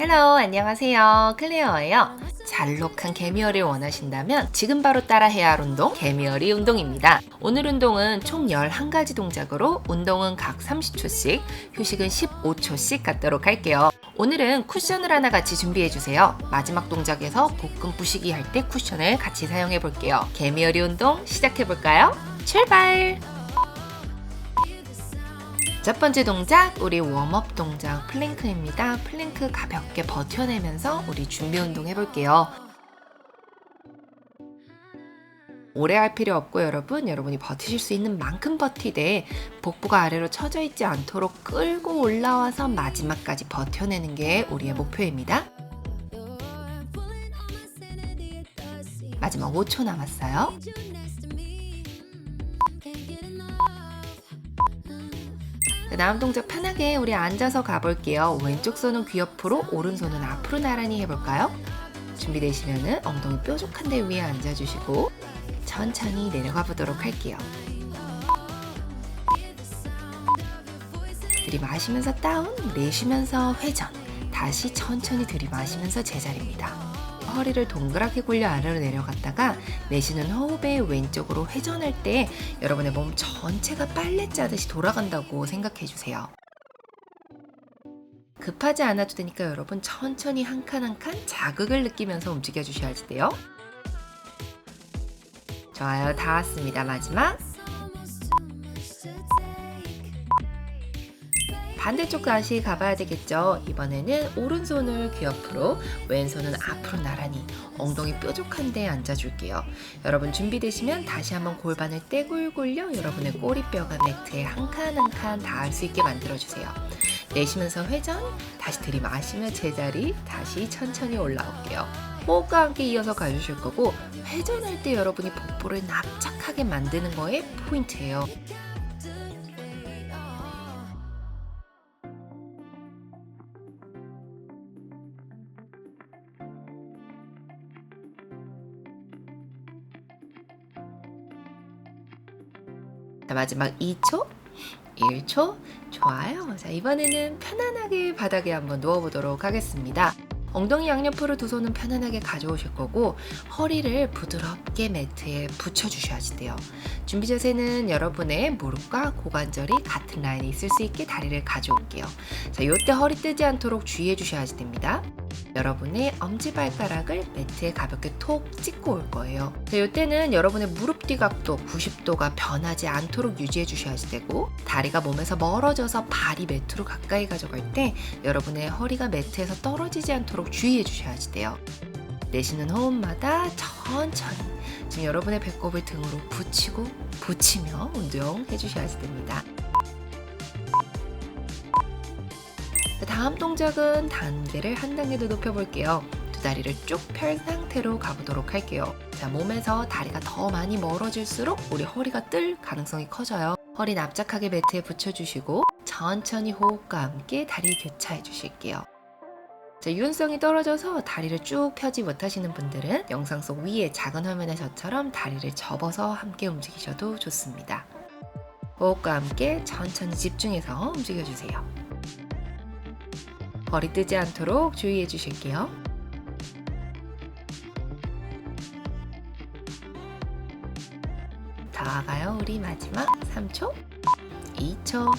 헬로 안녕하세요. 클레어예요. 잘록한 개미어리를 원하신다면 지금 바로 따라 해야 할 운동 개미어리 운동입니다. 오늘 운동은 총 11가지 동작으로 운동은 각 30초씩 휴식은 15초씩 갖도록 할게요. 오늘은 쿠션을 하나 같이 준비해 주세요. 마지막 동작에서 복근 부시기 할 때 쿠션을 같이 사용해 볼게요. 개미어리 운동 시작해 볼까요? 출발 첫 번째 동작, 우리 웜업 동작 플랭크입니다. 플랭크 가볍게 버텨내면서 우리 준비 운동 해볼게요. 오래 할 필요 없고 여러분, 여러분이 버티실 수 있는 만큼 버티되 복부가 아래로 처져 있지 않도록 끌고 올라와서 마지막까지 버텨내는 게 우리의 목표입니다. 마지막 5초 남았어요. 다음 동작 편하게 우리 앉아서 가볼게요. 왼쪽 손은 귀 옆으로, 오른손은 앞으로 나란히 해볼까요? 준비되시면은 엉덩이 뾰족한 데 위에 앉아주시고 천천히 내려가 보도록 할게요. 들이마시면서 다운, 내쉬면서 회전, 다시 천천히 들이마시면서 제자리입니다. 허리를 동그랗게 굴려 아래로 내려갔다가 내쉬는 호흡에 왼쪽으로 회전할 때 여러분의 몸 전체가 빨래 짜듯이 돌아간다고 생각해 주세요. 급하지 않아도 되니까 여러분 천천히 한 칸 한 칸 자극을 느끼면서 움직여 주셔야지 돼요. 좋아요. 다 왔습니다. 마지막. 반대쪽 다시 가봐야 되겠죠. 이번에는 오른손을 귀 옆으로, 왼손은 앞으로 나란히 엉덩이 뾰족한 데 앉아줄게요. 여러분 준비되시면 다시 한번 골반을 떼굴 굴려 여러분의 꼬리뼈가 매트에 한 칸 한 칸 닿을 수 있게 만들어주세요. 내쉬면서 회전, 다시 들이마시며 제자리, 다시 천천히 올라올게요. 호흡과 함께 이어서 가주실 거고 회전할 때 여러분이 복부를 납작하게 만드는 거에 포인트예요. 마지막 2초, 1초, 좋아요. 자, 이번에는 편안하게 바닥에 한번 누워보도록 하겠습니다. 엉덩이 양옆으로 두 손은 편안하게 가져오실 거고 허리를 부드럽게 매트에 붙여주셔야지 돼요. 준비 자세는 여러분의 무릎과 고관절이 같은 라인에 있을 수 있게 다리를 가져올게요. 자, 이때 허리 뜨지 않도록 주의해 주셔야지 됩니다. 여러분의 엄지발가락을 매트에 가볍게 톡 찍고 올 거예요. 자, 이때는 여러분의 무릎 뒤각도 90도가 변하지 않도록 유지해 주셔야지 되고 다리가 몸에서 멀어져서 발이 매트로 가까이 가져갈 때 여러분의 허리가 매트에서 떨어지지 않도록 주의해 주셔야지 돼요. 내쉬는 호흡마다 천천히 지금 여러분의 배꼽을 등으로 붙이고 붙이며 운동해 주셔야지 됩니다. 다음 동작은 단계를 한 단계 더 높여볼게요. 두 다리를 쭉 펼 상태로 가보도록 할게요. 자, 몸에서 다리가 더 많이 멀어질수록 우리 허리가 뜰 가능성이 커져요. 허리 납작하게 매트에 붙여주시고 천천히 호흡과 함께 다리 교차해 주실게요. 자, 유연성이 떨어져서 다리를 쭉 펴지 못하시는 분들은 영상 속 위에 작은 화면의 저처럼 다리를 접어서 함께 움직이셔도 좋습니다. 호흡과 함께 천천히 집중해서 움직여주세요. 머리 뜨지 않도록 주의해 주실게요. 다가요 우리 마지막 3초, 2초,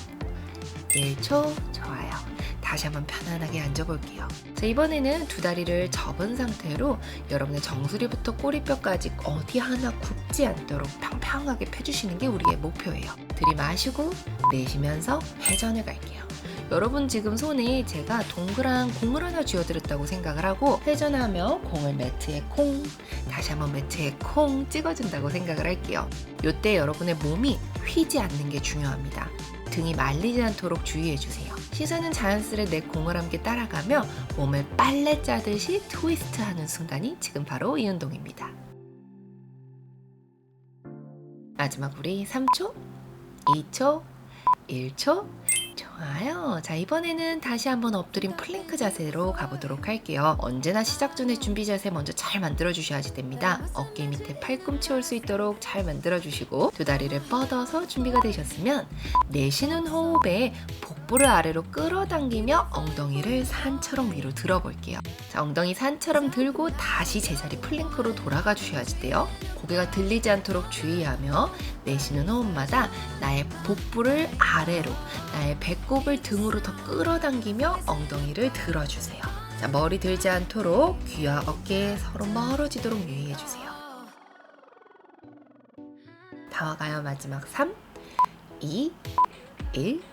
1초 좋아요. 다시 한번 편안하게 앉아볼게요. 자, 이번에는 두 다리를 접은 상태로 여러분의 정수리부터 꼬리뼈까지 어디 하나 굽지 않도록 평평하게 펴주시는 게 우리의 목표예요. 들이마시고 내쉬면서 회전을 갈게요. 여러분 지금 손에 제가 동그란 공을 하나 쥐어드렸다고 생각을 하고 회전하며 공을 매트에 콩 다시 한번 매트에 콩 찍어준다고 생각을 할게요. 이때 여러분의 몸이 휘지 않는 게 중요합니다. 등이 말리지 않도록 주의해 주세요. 시선은 자연스레 내 공을 함께 따라가며 몸을 빨래 짜듯이 트위스트 하는 순간이 지금 바로 이 운동입니다. 마지막 우리 3초, 2초, 1초, 좋아요. 자, 이번에는 다시 한번 엎드린 플랭크 자세로 가보도록 할게요. 언제나 시작 전에 준비 자세 먼저 잘 만들어 주셔야지 됩니다. 어깨 밑에 팔꿈치 올 수 있도록 잘 만들어 주시고 두 다리를 뻗어서 준비가 되셨으면 내쉬는 호흡에 복부 복부를 아래로 끌어당기며 엉덩이를 산처럼 위로 들어볼게요. 자, 엉덩이 산처럼 들고 다시 제자리 플랭크로 돌아가 주셔야 돼요. 고개가 들리지 않도록 주의하며 내쉬는 호흡마다 나의 복부를 아래로, 나의 배꼽을 등으로 더 끌어당기며 엉덩이를 들어주세요. 자, 머리 들지 않도록 귀와 어깨 서로 멀어지도록 유의해주세요. 다 와가요. 마지막 3, 2, 1.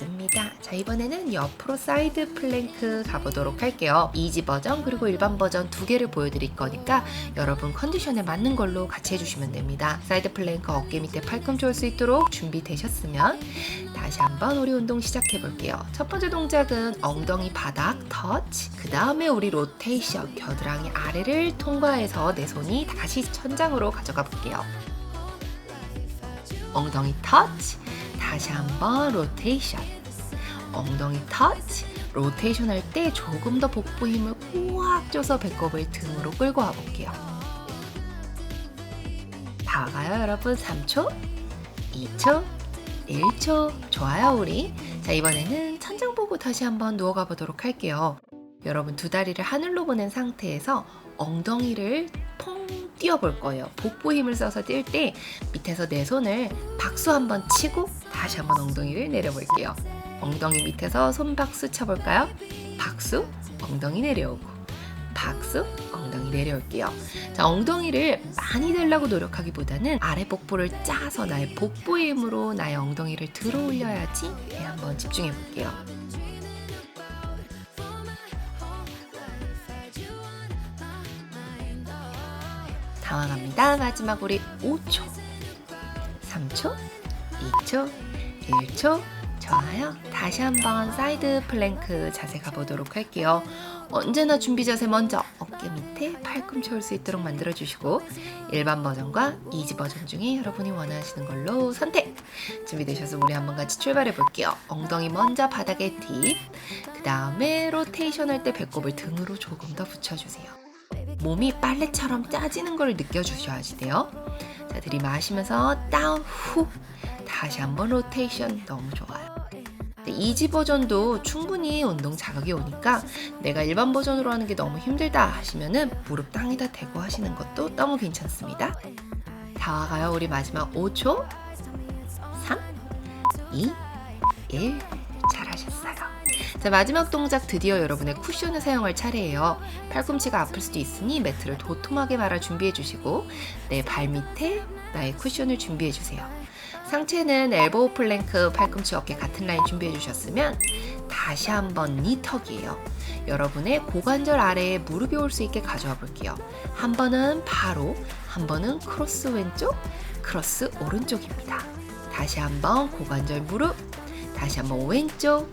좋습니다. 자, 이번에는 옆으로 사이드 플랭크 가보도록 할게요. 이지 버전 그리고 일반 버전 두 개를 보여드릴 거니까 여러분 컨디션에 맞는 걸로 같이 해주시면 됩니다. 사이드 플랭크 어깨 밑에 팔꿈치 올 수 있도록 준비되셨으면 다시 한번 우리 운동 시작해 볼게요. 첫 번째 동작은 엉덩이 바닥 터치. 그 다음에 우리 로테이션 겨드랑이 아래를 통과해서 내 손이 다시 천장으로 가져가 볼게요. 엉덩이 터치. 다시 한번 로테이션. 엉덩이 터치. 로테이션 할 때 조금 더 복부 힘을 꽉 줘서 배꼽을 등으로 끌고 와 볼게요. 다 가요, 여러분. 3초, 2초, 1초. 좋아요, 우리. 자, 이번에는 천장 보고 다시 한번 누워가 보도록 할게요. 여러분 두 다리를 하늘로 보낸 상태에서 엉덩이를 퐁 뛰어볼 거예요. 복부 힘을 써서 뛸 때 밑에서 내 손을 박수 한번 치고 다시 한번 엉덩이를 내려볼게요. 엉덩이 밑에서 손 박수 쳐볼까요? 박수, 엉덩이 내려오고 박수, 엉덩이 내려올게요. 자, 엉덩이를 많이 들려고 노력하기보다는 아래 복부를 짜서 나의 복부의 힘으로 나의 엉덩이를 들어 올려야지 네, 한번 집중해 볼게요. 당황합니다. 마지막 우리 5초, 3초, 2초, 1초. 좋아요. 다시 한번 사이드 플랭크 자세 가보도록 할게요. 언제나 준비 자세 먼저 어깨 밑에 팔꿈치 올 수 있도록 만들어 주시고 일반 버전과 이지 버전 중에 여러분이 원하시는 걸로 선택. 준비되셔서 우리 한번 같이 출발해 볼게요. 엉덩이 먼저 바닥에 딥. 그 다음에 로테이션 할 때 배꼽을 등으로 조금 더 붙여주세요. 몸이 빨래처럼 짜지는 걸 느껴주셔야 돼요. 자, 들이마시면서 다운 후 다시 한번 로테이션 너무 좋아요. 네, 이지 버전도 충분히 운동 자극이 오니까 내가 일반 버전으로 하는 게 너무 힘들다 하시면은 무릎 땅에다 대고 하시는 것도 너무 괜찮습니다. 다 와가요. 우리 마지막 5초 3 2 1 잘하셨어요. 자, 마지막 동작 드디어 여러분의 쿠션을 사용할 차례예요. 팔꿈치가 아플 수도 있으니 매트를 도톰하게 말아 준비해 주시고 내 발 밑에 나의 쿠션을 준비해 주세요. 상체는 엘보우 플랭크 팔꿈치 어깨 같은 라인 준비해 주셨으면 다시 한번 니턱이에요. 여러분의 고관절 아래에 무릎이 올 수 있게 가져와 볼게요. 한 번은 바로, 한 번은 크로스 왼쪽, 크로스 오른쪽입니다. 다시 한번 고관절 무릎, 다시 한번 왼쪽,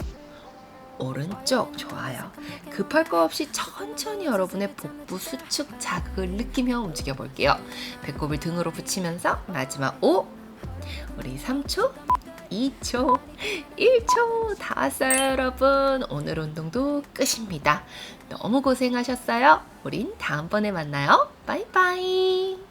오른쪽 좋아요. 급할 거 없이 천천히 여러분의 복부 수축 자극을 느끼며 움직여 볼게요. 배꼽을 등으로 붙이면서 마지막 5 우리 3초 2초 1초 다 왔어요 여러분 오늘 운동도 끝입니다. 너무 고생하셨어요. 우린 다음번에 만나요. 바이바이